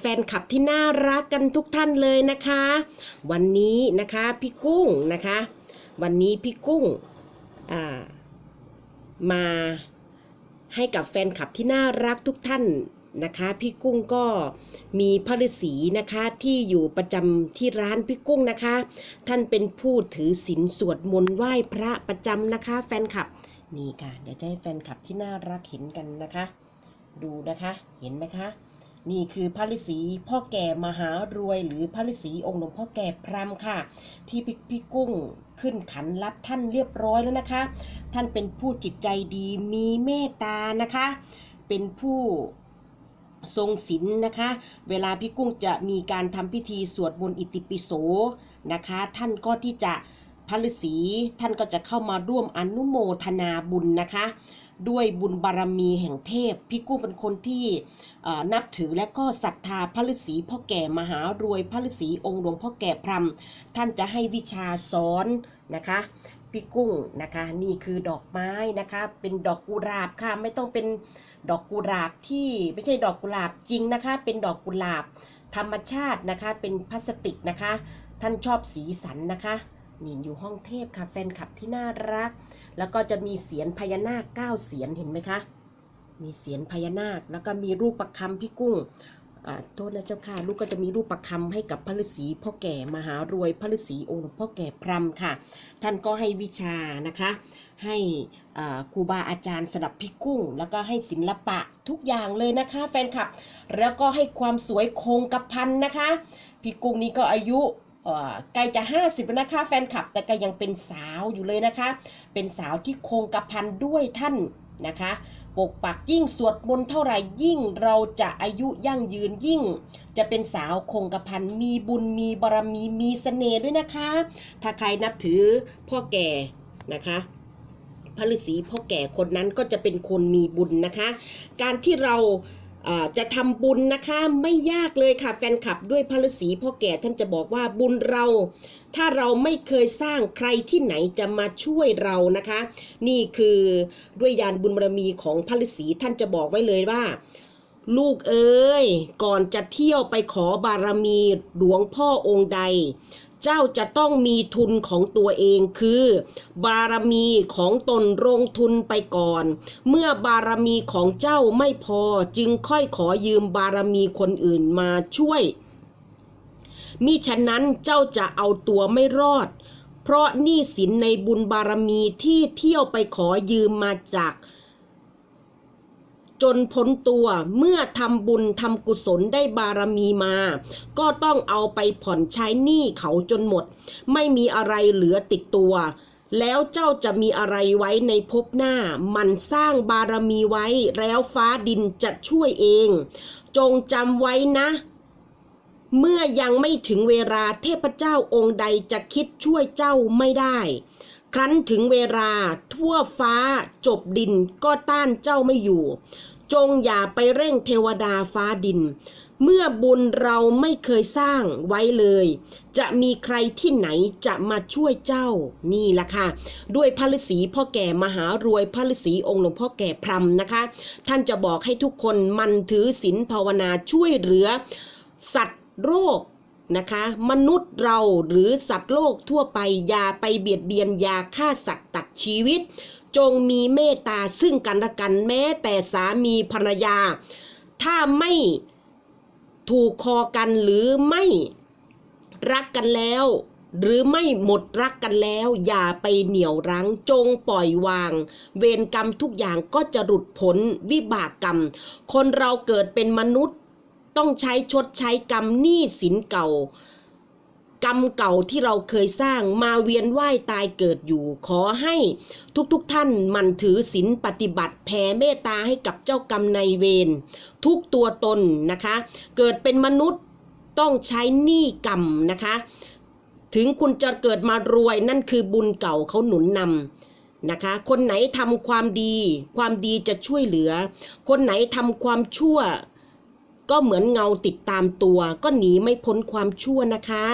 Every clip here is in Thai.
แฟนคลับที่น่ารักกันทุกท่านเลยนะคะ วันนี้นะคะพี่กุ้งนะคะ วันนี้พี่กุ้งมาให้กับแฟนคลับที่น่ารักทุกท่านนะคะพี่กุ้งก็มีพระฤาษีนะคะที่อยู่ประจำที่ร้านพี่กุ้งนะคะ ท่านเป็นผู้ถือศีลสวดมนต์ไหว้พระประจำนะคะ แฟนคลับนี่ค่ะ เดี๋ยวจะให้แฟนคลับที่น่ารักเห็นกันนะคะ ดูนะคะเห็นไหมคะ นี่คือพระฤาษีพ่อแก่มหารวย หรือพระฤาษีองค์หลวงพ่อแก่พรามค่ะ ที่พี่พี่กุ้งขึ้นขันรับท่านเรียบร้อยแล้วนะคะ ท่านเป็นผู้จิตใจดีมีเมตตานะคะ เป็นผู้ทรงศีลนะคะ เวลาพี่กุ้งจะมีการทำพิธีสวดมนต์อิติปิโสนะคะ ท่านก็ที่จะพระฤาษีท่านก็จะเข้ามาร่วมอนุโมทนาบุญนะคะ ด้วยบุญบารมีแห่งเทพ พี่กุ้งเป็นคนที่นับถือและก็ศรัทธาพระฤาษีพ่อแก่มหารวยพระฤาษีองค์หลวงพ่อแก่พรมท่านจะให้วิชาสอนนะคะพี่กุ้งนะคะนี่คือดอกไม้นะคะเป็นดอกกุหลาบค่ะไม่ต้องเป็นดอกกุหลาบที่ไม่ใช่ดอกกุหลาบจริงนะคะ เป็นดอกกุหลาบธรรมชาตินะคะเป็นพลาสติกนะคะ ท่านชอบสีสันนะคะ นี่อยู่ห้องเทพค่ะ แฟนคลับที่น่ารัก แล้วก็จะมีเสียนพญานาคเก้าเสียนเห็นไหมคะ มีเสียนพญานาค แล้วก็มีรูปประคำพี่กุ้งโทษนะเจ้าค่ะ ลูกก็จะมีรูปประคำให้กับพระฤาษีพ่อแก่มหารวยพระฤาษีองค์หลวงพ่อแก่พรหมค่ะ ท่านก็ให้วิชานะคะ ให้ครูบาอาจารย์สำหรับพี่กุ้ง แล้วก็ให้ศิลปะทุกอย่างเลยนะคะ แฟนคลับ แล้วก็ให้ความสวยคงกระพันนะคะ พี่กุ้งนี่ก็อายุ ใกล้จะ 50นะคะแฟนคลับ แต่ก็ยังเป็นสาวอยู่เลยนะคะ เป็นสาวที่คงกระพันด้วยท่านนะคะ ปกปักยิ่งสวดมนต์เท่าไหร่ยิ่งเราจะอายุยั่งยืนยิ่ง จะเป็นสาวคงกระพันมีบุญมีบารมีมีเสน่ห์ด้วยนะคะ ถ้าใครนับถือพ่อแก่นะคะพระฤาษีพ่อแก่คนนั้นก็จะเป็นคนมีบุญนะคะ การที่เรา จะทำบุญนะคะไม่ยากเลยค่ะแฟนคลับด้วยพระฤาษีพ่อแก่ท่านจะบอกว่าบุญเรา ถ้าเราไม่เคยสร้างใครที่ไหนจะมาช่วยเรานะคะ นี่คือด้วยยานบุญบารมีของพระฤาษีท่านจะบอกไว้เลยว่า ลูกเอ๋ยก่อนจะเที่ยวไปขอบารมีหลวงพ่อองค์ใด เจ้าจะต้องมีทุนของตัวเองคือ บารมีของตนลงทุนไปก่อน เมื่อบารมีของเจ้าไม่พอจึงค่อยขอยืมบารมีคนอื่นมาช่วย มิฉะนั้นเจ้าจะเอาตัวไม่รอด เพราะหนี้สินในบุญบารมีที่เที่ยวไปขอยืมมาจาก จนพ้นตัวเมื่อทำบุญทำกุศลได้บารมีมา ก็ต้องเอาไปผ่อนใช้หนี้เขาจนหมด ไม่มีอะไรเหลือติดตัว แล้วเจ้าจะมีอะไรไว้ในภพหน้า มันสร้างบารมีไว้แล้วฟ้าดินจะช่วยเอง จงจำไว้นะ เมื่อยังไม่ถึงเวลาเทพเจ้าองค์ใดจะคิดช่วยเจ้าไม่ได้ ครั้นถึงเวลาทั่วฟ้าจบดินก็ต้านเจ้าไม่อยู่ จงอย่าไปเร่งเทวดาฟ้าดิน เมื่อบุญเราไม่เคยสร้างไว้เลย จะมีใครที่ไหนจะมาช่วยเจ้านี่แหละค่ะ ด้วยพระฤาษีพ่อแก่มหารวยพระฤาษีองค์หลวงพ่อแก่พรมนะคะ ท่านจะบอกให้ทุกคนมันถือศีลภาวนาช่วยเหลือ สัตว์โรค นะคะ มนุษย์เราหรือสัตว์โลกทั่วไปอย่าไปเบียดเบียนอย่าฆ่าสัตว์ตัดชีวิต จงมีเมตตาซึ่งกันและกันแม้แต่สามีภรรยา ถ้าไม่ถูกคอกันหรือไม่รักกันแล้ว หรือไม่หมดรักกันแล้ว อย่าไปเหนี่ยวรั้งจงปล่อยวาง เวรกรรมทุกอย่างก็จะหลุดพ้นวิบากกรรม คนเราเกิดเป็นมนุษย์ ต้องใช้ชดใช้กรรมหนี้สินเก่า กรรมเก่าที่เราเคยสร้างมาเวียนว่ายตายเกิดอยู่ ขอให้ทุกๆทท่านมันถือศีลปฏิบัติแผ่เมตตาให้กับเจ้ากรรมนายเวรทุกตัวตนนะคะ เกิดเป็นมนุษย์ต้องใช้หนี้กรรมนะคะ ถึงคุณจะเกิดมารวยนั่นคือบุญเก่าเขาหนุนนำนะคะ คนไหนทำความดี ความดีจะช่วยเหลือ คนไหนทำความชั่ว ก็เหมือนเงาติดตามตัว ก็หนีไม่พ้นความชั่วนะคะ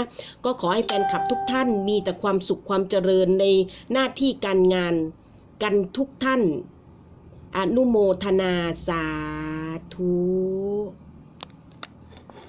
ก็ขอให้แฟนคลับทุกท่านมีแต่ความสุขความเจริญในหน้าที่การงานกันทุกท่าน อนุโมทนาสาธุ